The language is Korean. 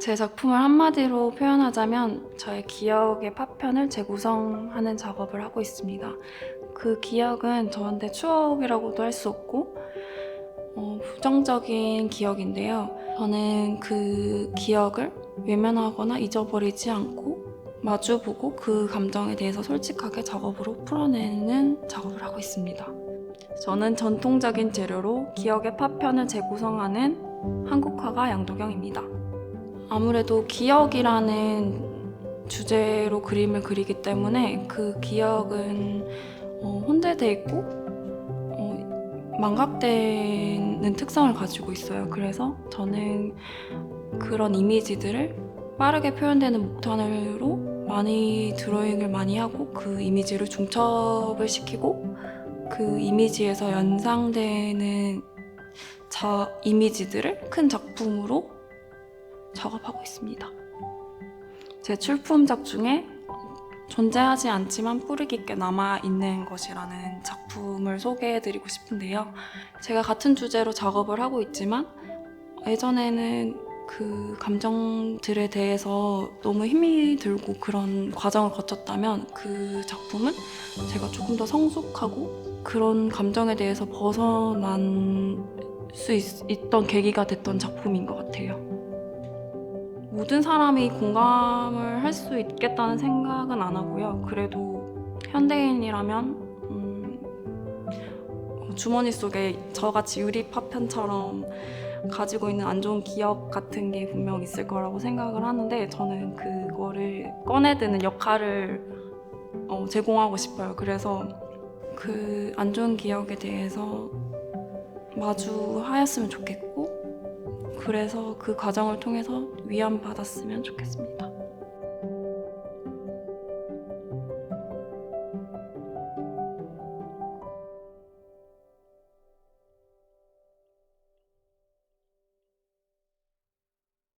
제 작품을 한마디로 표현하자면 저의 기억의 파편을 재구성하는 작업을 하고 있습니다. 그 기억은 저한테 추억이라고도 할 수 없고 어, 부정적인 기억인데요. 저는 그 기억을 외면하거나 잊어버리지 않고 마주보고 그 감정에 대해서 솔직하게 작업으로 풀어내는 작업을 하고 있습니다. 저는 전통적인 재료로 기억의 파편을 재구성하는 한국화가 양도경입니다. 아무래도 기억이라는 주제로 그림을 그리기 때문에 그 기억은 어, 혼재돼 있고 어, 망각되는 특성을 가지고 있어요. 그래서 저는 그런 이미지들을 빠르게 표현되는 목탄으로 많이 드로잉을 많이 하고 그 이미지를 중첩을 시키고 그 이미지에서 연상되는 자 이미지들을 큰 작품으로 작업하고 있습니다. 제 출품작 중에 존재하지 않지만 뿌리 깊게 남아 있는 것이라는 작품을 소개해드리고 싶은데요. 제가 같은 주제로 작업을 하고 있지만 예전에는 그 감정들에 대해서 너무 힘이 들고 그런 과정을 거쳤다면 그 작품은 제가 조금 더 성숙하고 그런 감정에 대해서 벗어난 수 있, 던 계기가 됐던 작품인 것 같아요. 모든 사람이 공감을 할 수 있겠다는 생각은 안 하고요. 그래도 현대인이라면 음, 어, 주머니 속에 저같이 유리 파편처럼 가지고 있는 안 좋은 기억 같은 게 분명 있을 거라고 생각을 하는데 저는 그거를 꺼내드는 역할을 어, 제공하고 싶어요. 그래서 그 안 좋은 기억에 대해서 마주하였으면 좋겠고 그래서 그 과정을 통해서 위안 받았으면 좋겠습니다.